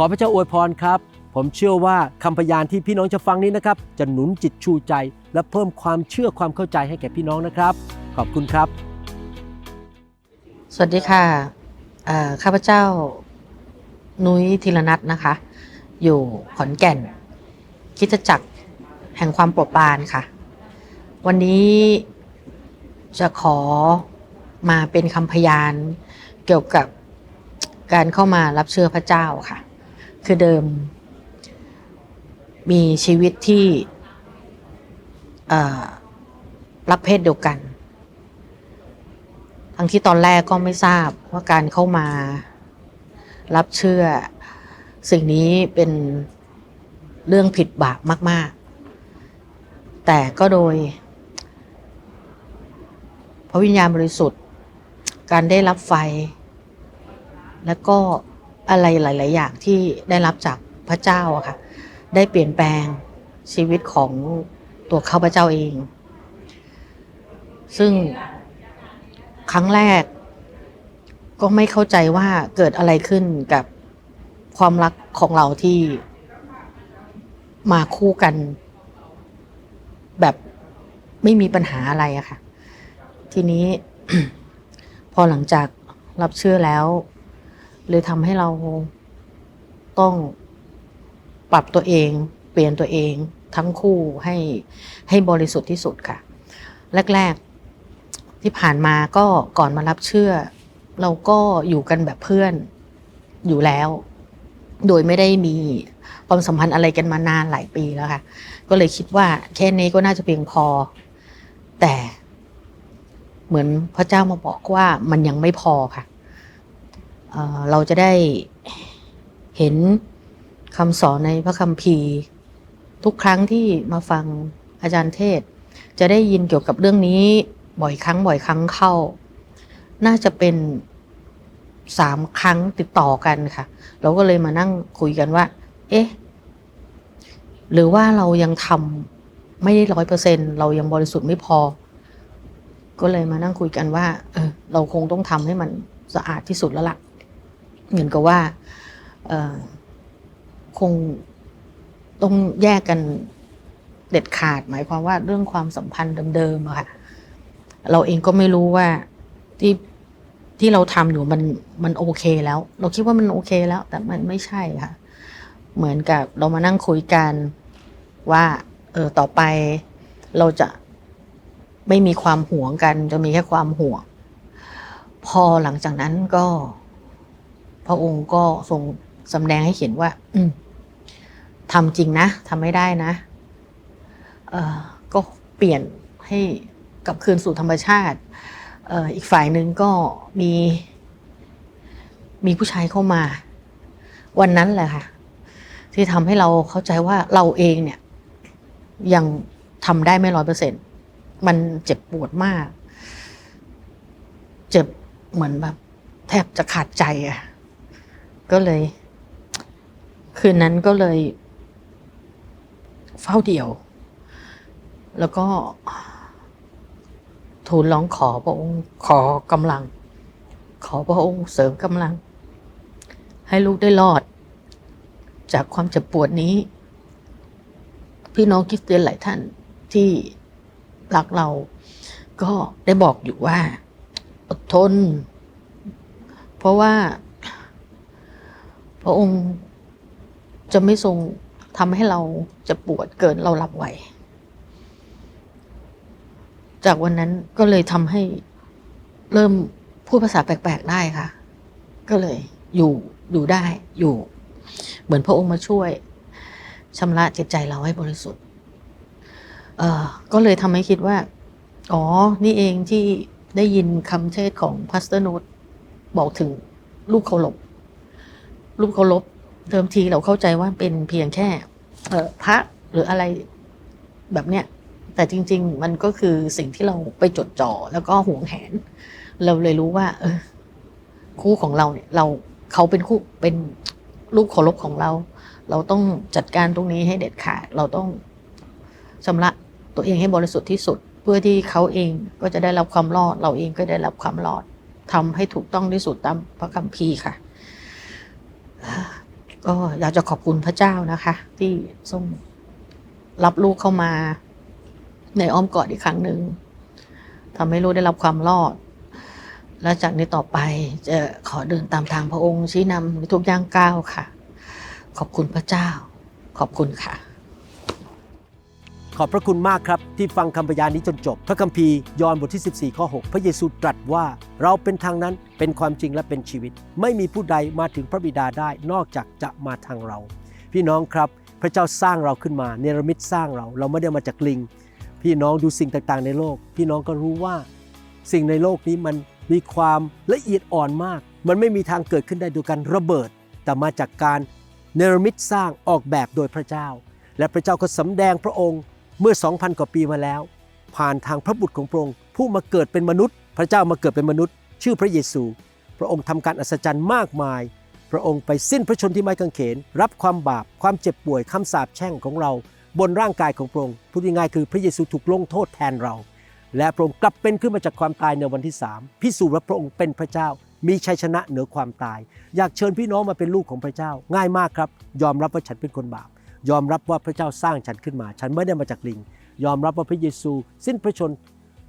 ขอพระเจ้าอวยพรครับ ผมเชื่อว่าคำพยานที่พี่น้องจะฟังนี้นะครับ จะหนุนจิตชูใจ และเพิ่มความเชื่อความเข้าใจให้แก่พี่น้องนะครับ ขอบคุณครับ สวัสดีค่ะข้าพเจ้านุ้ยธีรนัทนะคะ อยู่ขอนแก่น คิดจักรแห่งความโปรดปรานค่ะ วันนี้จะขอมาเป็นคำพยานเกี่ยวกับการเข้ามารับเชื่อพระเจ้าค่ะ คือเดิม มีชีวิตที่รับเพศเดียวกัน ทั้งที่ตอนแรกก็ไม่ทราบว่าการเข้ามารับเชื่อ สิ่งนี้เป็นเรื่องผิดบาปมาก ๆ แต่ก็โดย พระวิญญาณบริสุทธิ์ การได้รับไฟ แล้วก็ อะไรหลาย ๆ อย่างที่ได้รับจากพระเจ้าอะค่ะ ได้เปลี่ยนแปลงชีวิตของตัวข้าพเจ้าเอง ซึ่งครั้งแรก ก็ไม่เข้าใจว่าเกิดอะไรขึ้นกับความรักของเราที่มาคู่กัน แบบไม่มีปัญหาอะไรอะค่ะ ทีนี้ พอหลังจากรับเชื่อแล้ว เลยทำให้เราต้องปรับตัวเอง เปลี่ยนตัวเองทั้งคู่ให้ให้บริสุทธิ์ที่สุดค่ะ แรก ๆ ที่ผ่านมาก็ก่อนมารับเชื่อ เราก็อยู่กันแบบเพื่อนอยู่แล้ว โดยไม่ได้มีความสัมพันธ์อะไรกันมานานหลายปีแล้วค่ะ ก็เลยคิดว่าแค่นี้ก็น่าจะเพียงพอ แต่เหมือนพระเจ้ามาบอกว่ามันยังไม่พอค่ะ เราจะได้เห็นคำสอนในพระคัมภีร์ ทุกครั้งที่มาฟังอาจารย์เทศ จะได้ยินเกี่ยวกับเรื่องนี้บ่อยครั้งบ่อยครั้งเข้า น่าจะเป็นสามครั้งติดต่อกันค่ะ เราก็เลยมานั่งคุยกันว่า เอ๊ะ หรือว่าเรายังทำไม่ได้ร้อยเปอร์เซ็นเรายังบริสุทธิ์ไม่พอ ก็เลยมานั่งคุยกันว่า เออ เราคงต้องทำให้มันสะอาดที่สุดแล้วล่ะ เหมือนกับว่าคงต้องแยกกันเด็ดขาด หมายความว่าเรื่องความสัมพันธ์เดิมๆอะค่ะ เราเองก็ไม่รู้ว่าที่ที่เราทำอยู่มันมันโอเคแล้ว เราคิดว่ามันโอเคแล้ว แต่มันไม่ใช่ค่ะ เหมือนกับเรามานั่งคุยกันว่า เออต่อไปเราจะไม่มีความห่วงกัน จะมีแค่ความห่วง พอหลังจากนั้นก็ พระองค์ก็ทรงสำแดงให้เห็นว่าทำจริงนะทำไม่ได้นะเออก็เปลี่ยนให้กลับคืนสู่ธรรมชาติเออีกฝ่ายหนึ่งก็มีมีผู้ชายเข้ามา วันนั้นแหละค่ะ ที่ทำให้เราเข้าใจว่าเราเองเนี่ย ยังทำได้ไม่ร้อยเปอร์เซ็นมันเจ็บปวดมาก เจ็บเหมือนแบบ แทบจะขาดใจอะ ก็เลย คืนนั้นก็เลย เฝ้าเดี่ยว แล้วก็ทูลร้องขอพระองค์ขอกำลัง ขอพระองค์เสริมกำลัง ให้ลูกได้รอด จากความเจ็บปวดนี้ พี่น้องคริสเตียนหลายท่านที่รักเรา ก็ได้บอกอยู่ว่า อดทน เพราะว่า ระองค์จะไม่ทรงทำให้เราเจะปวดเกินเรารับไหว จากวันนั้นก็เลยทำให้เริ่มพูดภาษาแปลกๆได้ค่ะ ก็เลยอยู่อยู่ได้อยู่ เหมือนพระองค์มาช่วยชำระจิตใจเราให้บริสุทธิ์เอ่อก็เลยทำให้คิดว่า อ๋อ นี่เองที่ได้ยินคำเทศของพาสเตอร์นูตบอกถึงลูกเคารพ ลูกเคารพเดิมทีเราเข้าใจว่าเป็นเพียงแค่ เออพระหรืออะไรแบบเนี้ยแต่จริง ๆ มันก็คือสิ่งที่เราไปจดจ่อแล้วก็หวงแหน เราเลยรู้ว่า เออ คู่ของเราเนี่ย เราเขาเป็นคู่เป็นลูกเคารพของเรา เราต้องจัดการตรงนี้ให้เด็ดขาด เราต้องชำระตัวเองให้บริสุทธิ์ที่สุด เพื่อที่เขาเองก็จะได้รับความรอด เราเองก็ได้รับความรอดทำให้ถูกต้องที่สุดตามพระคัมภีร์ค่ะ ก็อยากจะขอบคุณพระเจ้านะคะ ที่ส้มรับลูกเข้ามา ในอ้อมกอดอีกครั้งหนึ่งทำให้ลูกได้รับความรอด และจากนี้ต่อไปจะขอเดินตามทางพระองค์ชี้นำในทุกย่างก้าวค่ะ ขอบคุณพระเจ้า ขอบคุณค่ะ ขอบพระคุณมากครับที่ฟังคำพยานนี้จนจบ พระคัมภีร์ยอห์นบทที่ 14 ข้อ 6 พระเยซูตรัสว่าเราเป็นทางนั้นเป็นความจริงและเป็นชีวิต ไม่มีผู้ใดมาถึงพระบิดาได้นอกจากจะมาทางเรา พี่น้องครับพระเจ้าสร้างเราขึ้นมาเนรมิตสร้างเราเราไม่ได้มาจากลิง พี่น้องดูสิ่งต่างๆ ในโลก พี่น้องก็รู้ว่า สิ่งในโลกนี้มันมีความละเอียดอ่อนมาก มันไม่มีทางเกิดขึ้นได้โดยการระเบิด แต่มาจากการเนรมิตสร้างออกแบบโดยพระเจ้า และพระเจ้าก็สำแดงพระองค์ เมื่อ 2,000 กว่าปีมาแล้ว ผ่านทางพระบุตรของพระองค์ผู้มาเกิดเป็นมนุษย์ พระเจ้ามาเกิดเป็นมนุษย์ ชื่อพระเยซู พระองค์ทำการอัศจรรย์มากมาย พระองค์ไปสิ้นพระชนที่ไม้กางเขน รับความบาปความเจ็บป่วยคำสาปแช่งของเรา บนร่างกายของพระองค์พูดง่ายๆคือพระเยซูถูกลงโทษแทนเรา และพระองค์กลับเป็นขึ้นมาจากความตายในวันที่3พิสูจน์ว่าพระองค์เป็นพระเจ้ามีชัยชนะเหนือความตาย อยากเชิญพี่น้องมาเป็นลูกของพระเจ้า ง่ายมากครับ ยอมรับว่าฉันเป็นคนบาป ยอมรับว่าพระเจ้าสร้างฉันขึ้นมา ฉันไม่ได้มาจากลิง ยอมรับว่าพระเยซูสิ้นพระชน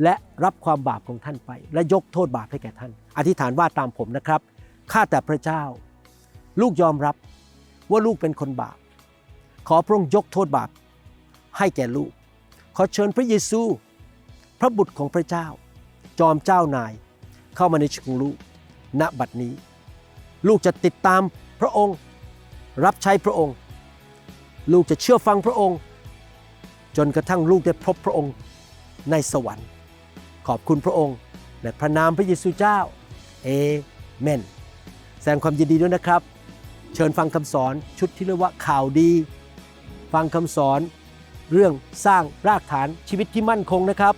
และรับความบาปของท่านไป และยกโทษบาปให้แก่ท่าน อธิษฐานว่าตามผมนะครับ ข้าแต่พระเจ้า ลูกยอมรับว่าลูกเป็นคนบาป ขอพระองค์ยกโทษบาปให้แก่ลูก ขอเชิญพระเยซู พระบุตรของพระเจ้า จอมเจ้านาย เข้ามาในชีวิตของลูก ณ บัดนี้ ลูกจะติดตามพระองค์ รับใช้พระองค์ ลูกจะเชื่อฟังพระองค์ จนกระทั่งลูกได้พบพระองค์ในสวรรค์ ขอบคุณพระองค์ในพระนามพระเยซูเจ้าเอเมน แสดงความยินดีด้วยนะครับ เชิญฟังคำสอนชุดที่เรียกว่าข่าวดี ฟังคำสอนเรื่องสร้างรากฐานชีวิตที่มั่นคงนะครับ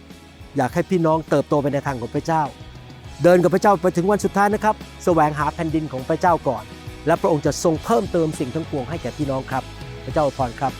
อยากให้พี่น้องเติบโตไปในทางของพระเจ้า เดินกับพระเจ้าไปถึงวันสุดท้ายนะครับแสวงหาแผ่นดินของพระเจ้าก่อน และพระองค์จะทรงเพิ่มเติมสิ่งทั้งปวงให้แก่พี่น้องครับ พระเจ้าอวยพรครับ